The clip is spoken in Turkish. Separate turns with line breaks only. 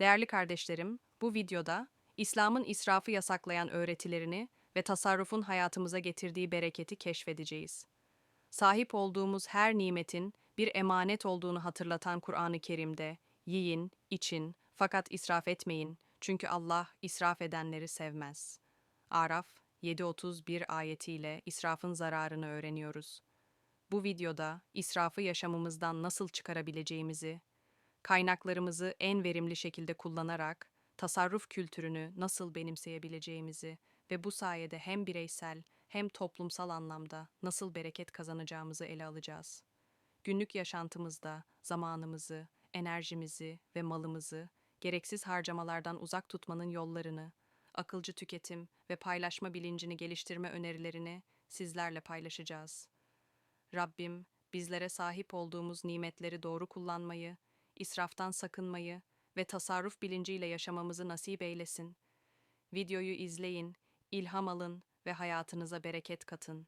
Değerli kardeşlerim, bu videoda İslam'ın israfı yasaklayan öğretilerini ve tasarrufun hayatımıza getirdiği bereketi keşfedeceğiz. Sahip olduğumuz her nimetin bir emanet olduğunu hatırlatan Kur'an-ı Kerim'de yiyin, için fakat israf etmeyin çünkü Allah israf edenleri sevmez. Araf 7.31 ayetiyle israfın zararını öğreniyoruz. Bu videoda israfı yaşamımızdan nasıl çıkarabileceğimizi, kaynaklarımızı en verimli şekilde kullanarak tasarruf kültürünü nasıl benimseyebileceğimizi ve bu sayede hem bireysel hem toplumsal anlamda nasıl bereket kazanacağımızı ele alacağız. Günlük yaşantımızda zamanımızı, enerjimizi ve malımızı gereksiz harcamalardan uzak tutmanın yollarını, akılcı tüketim ve paylaşma bilincini geliştirme önerilerini sizlerle paylaşacağız. Rabbim bizlere sahip olduğumuz nimetleri doğru kullanmayı, israftan sakınmayı ve tasarruf bilinciyle yaşamamızı nasip eylesin. Videoyu izleyin, ilham alın ve hayatınıza bereket katın.